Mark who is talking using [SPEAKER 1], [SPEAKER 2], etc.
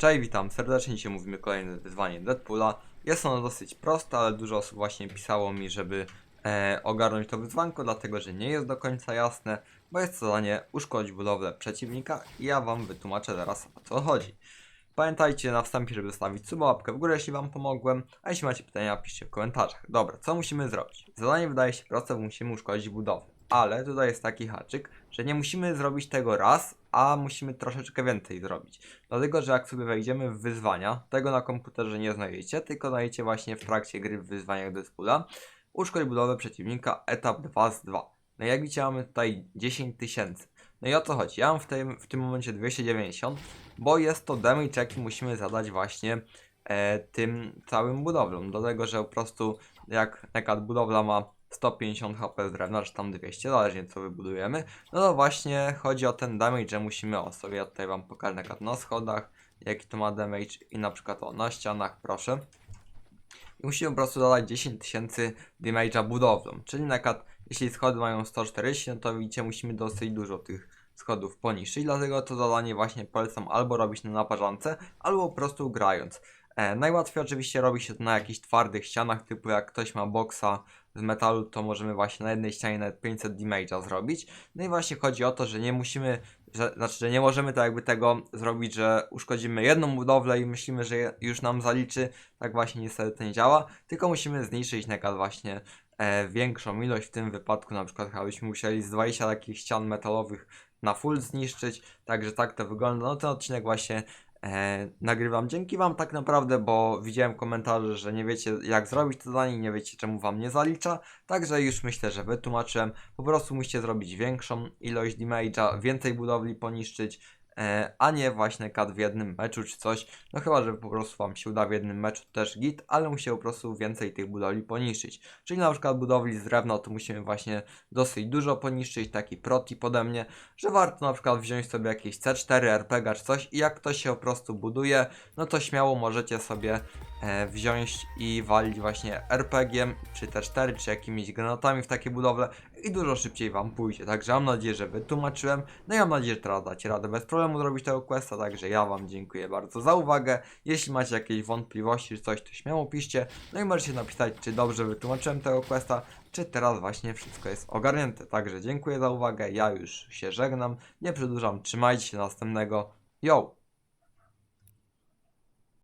[SPEAKER 1] Cześć, witam serdecznie. Dzisiaj mówimy kolejne wyzwanie Deadpoola. Jest ono dosyć proste, ale dużo osób właśnie pisało mi, żeby e, ogarnąć to wyzwanko, dlatego że nie jest do końca jasne, bo jest to zadanie uszkodzić budowlę przeciwnika i ja wam wytłumaczę teraz o co chodzi. Pamiętajcie na wstępie, żeby zostawić suba, łapkę w górę, jeśli wam pomogłem, a jeśli macie pytania, piszcie w komentarzach. Dobra, co musimy zrobić? Zadanie wydaje się proste, bo musimy uszkodzić budowlę. Ale tutaj jest taki haczyk, że nie musimy zrobić tego raz, a musimy troszeczkę więcej zrobić. Dlatego, że jak sobie wejdziemy w wyzwania, tego na komputerze nie znajdziecie, tylko znajdziecie właśnie w trakcie gry w wyzwaniach Deadpoola. Uszkodź budowę przeciwnika, etap 2 z 2. No jak widzicie mamy tutaj 10 tysięcy. No i o co chodzi? Ja mam w tym, w tym momencie 290, bo jest to damage jaki musimy zadać właśnie e, tym całym budowlom. Dlatego, że po prostu jak jaka budowla ma 150 HP z drewna, czy tam 200, zależnie co wybudujemy, no to właśnie chodzi o ten damage, że musimy o sobie, ja tutaj wam pokażę na na schodach, jaki to ma damage i na przykład o na ścianach, proszę. I musimy po prostu dodać 10 tysięcy damage'a budowlą, czyli na przykład jeśli schody mają 140, no to widzicie musimy dosyć dużo tych schodów poniszczyć, dlatego to zadanie właśnie polecam albo robić na naparzance, albo po prostu grając. E, najłatwiej oczywiście robi się to na jakichś twardych ścianach, typu jak ktoś ma boksa z metalu, to możemy właśnie na jednej ścianie nawet 500 damage'a zrobić. No i właśnie chodzi o to, że nie musimy, że, znaczy, że nie możemy tak jakby tego zrobić, że uszkodzimy jedną budowlę i myślimy, że je- już nam zaliczy. Tak właśnie niestety nie działa, tylko musimy zniszczyć na przykład właśnie e, większą ilość, w tym wypadku na przykład chyba musieli z 20 takich ścian metalowych na full zniszczyć, także tak to wygląda. No ten odcinek właśnie e, nagrywam dzięki Wam tak naprawdę, bo widziałem komentarze, że nie wiecie jak zrobić to zadanie nie wiecie czemu Wam nie zalicza, także już myślę, że wytłumaczyłem. Po prostu musicie zrobić większą ilość damage'a, więcej budowli poniszczyć, a nie właśnie kat w jednym meczu czy coś. No chyba, że po prostu Wam się uda w jednym meczu też git, ale musicie po prostu więcej tych budowli poniszczyć. Czyli na przykład budowli z drewna to musimy właśnie dosyć dużo poniszczyć, taki proti pode mnie, że warto na przykład wziąć sobie jakieś C4, RPG czy coś i jak ktoś się po prostu buduje, no to śmiało możecie sobie e, wziąć i walić właśnie RPG-iem, czy T4, czy jakimiś granatami w takie budowle i dużo szybciej wam pójdzie. Także mam nadzieję, że wytłumaczyłem. No i mam nadzieję, że teraz dacie radę bez problemu zrobić tego questa, także ja wam dziękuję bardzo za uwagę. Jeśli macie jakieś wątpliwości czy coś, to śmiało piszcie. No i możecie napisać, czy dobrze wytłumaczyłem tego questa, czy teraz właśnie wszystko jest ogarnięte. Także dziękuję za uwagę, ja już się żegnam, nie przedłużam, trzymajcie się następnego. Yo!